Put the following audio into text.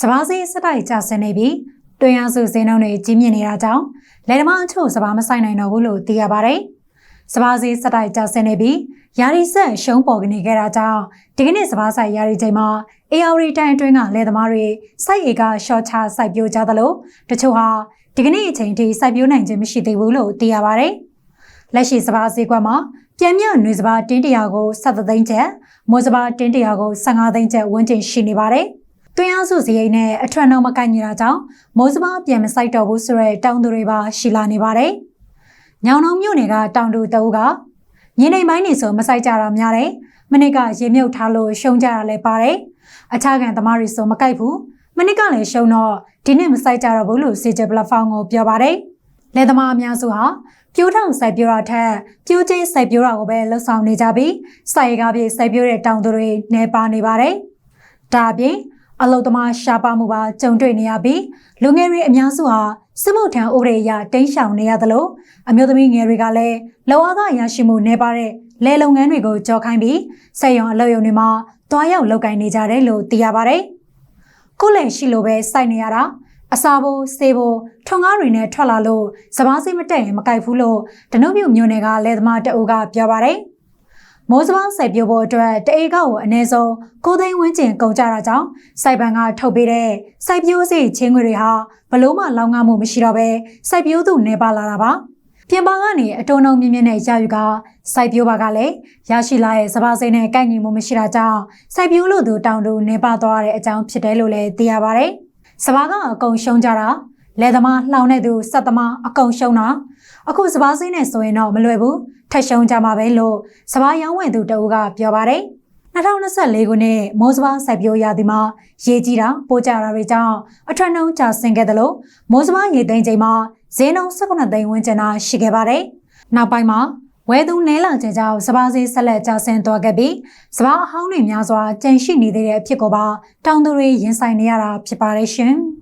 စဘာစေးစတိုက်ကြဆင်းနေပြီးတွင်ရစုစင်းနှုန်းတွေကြီးမြင့်နေတာကြောင့်လယ်သမားအချို့စဘာမဆိုင်နိုင်တော့ဘူးလို့သိရပါတယ်။စဘာစေးစတိုက်ကြဆင်းနေပြီးယာရီဆက်ရှုံးပေါ်ကနေခဲ့တာကြောင့်ဒီကနေ့စဘာဆိုင်ယာရီချိန်မှာ AR တိုင်အတွင်းကလယ်သမားတွေစိုက်ဧကရှော့ချစိုက်ပျိုးကြသလိုတချို့ဟာဒီကနေ့အချိန်ထိစိုက်ပျိုးနိုင်ခြင်းမရှိသေးဘူးလို့သိရပါတယ်။လက်ရှိစဘာဈေးကွက်မှာပြန်မြနွေစဘာတင်းတရာကို7သိန်းကျပ်မိုးစဘာတင်းတရာကို15သိန်းကျပ်ဝန်းကျင်ရှိနေပါတယ်။ တွင်းအားစုစရိတ်နဲ့အထွက်နှုန်းမကိုက်ညီတာကြောင့်မိုးစဘာပြန်မစိုက်တော့ဘူးဆိုတဲ့တောင်းသူတွေပါရှိလာနေပါတယ်။ညောင်နှောင်မြို့နယ်ကတောင်တူတအုပ်ကညနေပိုင်းနေဆိုမစိုက်ကြတာများတယ်။မနစ်ကရေမြုပ်ထားလို့ရှုံးကြတာလည်းပါတယ်။အခြားကန်သမားတွေဆိုမကိုက်ဘူး။မနစ်ကလည်းရှုံးတော့ဒီနေ့မစိုက်ကြတော့ဘူးလို့စီဂျပလက်ဖောင်းကိုပြောပါတယ်။လယ်သမားအများစုဟာပြိုးထောင်စိုက်ပြိုးတာထက်ပြိုးချင်းစိုက်ပြိုးတာကိုပဲလှုပ်ဆောင်နေကြပြီးစိုက်ကားပြေစိုက်ပြိုးတဲ့တောင်သူတွေနေပါနေပါတယ်။ဒါအပြင် အလုတ်သမားရှားပါမှုပါကြုံတွေ့နေရပြီးလူငယ်တွေအများစုဟာစစ်မှုထမ်းဥပဒေအရတင်းရှောင်နေရသလိုအမျိုးသမီးငယ်တွေကလည်းလောအားကရရှိမှုနေပါတဲ့လယ်လုပ်ငန်းတွေကိုကြော်ခိုင်းပြီးစက်ရုံအလုပ်ရုံတွေမှာတွားရောက်လုပ်ကိုင်နေကြတယ်လို့သိရပါတယ်။ကိုယ်လည်းရှိလို့ပဲစိုက်နေရတာအစာဘိုးစေဘိုးထွန်ကားတွေနဲ့ထွက်လာလို့စပားစိတ်မတက်ရင်မကြိုက်ဘူးလို့ဒနုမြုံမျိုးနယ်ကလယ်သမားတအူကပြောပါတယ်။ မိုးစပားစိုက်ပျိုးဖို့အတွက်တအေကောက်ကိုအနည်းဆုံး9သိန်းဝန်းကျင်ကုန်ကြတာကြောင့်စိုက်ပန်ကထုတ်ပေးတဲ့စိုက်ပျိုးစိတ်ချင်းငွေတွေဟာဘလို့မှလောင်ငါမှုမရှိတော့ပဲစိုက်ပျိုးသူနေပါလာတာပါ။ပြင်ပကနေအတုံးလုံးမြင့်မြင့်နဲ့ရယူကစိုက်ပျိုးပါကလည်းရရှိလာတဲ့စပားစိတ်နဲ့ကိုက်ညီမှုမရှိတာကြောင့်စိုက်ပျိုးလို့သူတောင်တူနေပါသွားတဲ့အကြောင်းဖြစ်တယ်လို့လည်းသိရပါတယ်။စပားကအကုန်ရှုံးကြတာ လယ်သမားလှောင်တဲ့သူစက်သမားအကုန်ရှုံးတာအခုစပားစိနဲ့ဆိုရင်တော့မလွယ်ဘူးထက်ရှုံးကြမှာပဲလို့စပားရောင်းဝယ်သူတဦးကပြောပါတယ်2024ခုနှစ်မိုးစပားစိုက်ပျိုးရာသီမှာရေကြီးတာပိုးကျတာတွေကြောင့်အထွတ်နှုံးကျဆင်းခဲ့တယ်လို့မိုးစပားရေသိမ်းချိန်မှာဈေးနှုန်း18သိန်းဝန်းကျင်သာရှိခဲ့ပါတယ်နောက်ပိုင်းမှာဝဲသူနဲလာခြင်းကြောင့်စပားစေးဆက်လက်ကျဆင်းသွားခဲ့ပြီးစပားအဟောင်းတွေများစွာကျန်ရှိနေသေးတဲ့အဖြစ်ကိုပါတောင်သူတွေရင်ဆိုင်နေရတာဖြစ်ပါတယ်ရှင်။